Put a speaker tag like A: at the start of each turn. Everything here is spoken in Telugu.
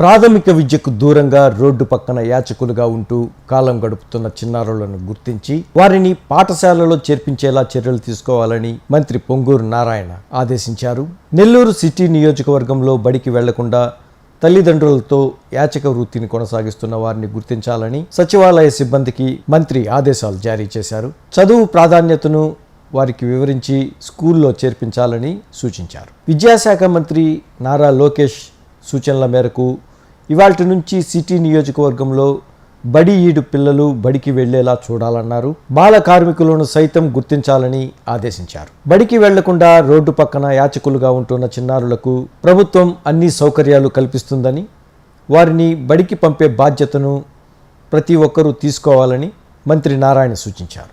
A: ప్రాథమిక విద్యకు దూరంగా రోడ్డు పక్కన యాచకులుగా ఉంటూ కాలం గడుపుతున్న చిన్నారులను గుర్తించి వారిని పాఠశాలలో చేర్పించేలా చర్యలు తీసుకోవాలని మంత్రి పొంగూరు నారాయణ ఆదేశించారు. నెల్లూరు సిటీ నియోజకవర్గంలో బడికి వెళ్ళకుండా తల్లిదండ్రులతో యాచక వృత్తిని కొనసాగిస్తున్న వారిని గుర్తించాలని సచివాలయ సిబ్బందికి మంత్రి ఆదేశాలు జారీ చేశారు. చదువు ప్రాధాన్యతను వారికి వివరించి స్కూల్లో చేర్పించాలని సూచించారు. విద్యాశాఖ మంత్రి నారా లోకేష్ సూచనల మేరకు ఇవాల్టి నుంచి సిటీ నియోజకవర్గంలో బడి ఈడు పిల్లలు బడికి వెళ్ళేలా చూడాలన్నారు. బాల కార్మికులను సైతం గుర్తించాలని ఆదేశించారు. బడికి వెళ్ళకుండా రోడ్డు పక్కన యాచకులుగా ఉంటున్న చిన్నారులకు ప్రభుత్వం అన్ని సౌకర్యాలు కల్పిస్తుందని వారిని బడికి పంపే బాధ్యతను ప్రతి ఒక్కరూ తీసుకోవాలని మంత్రి నారాయణ సూచించారు.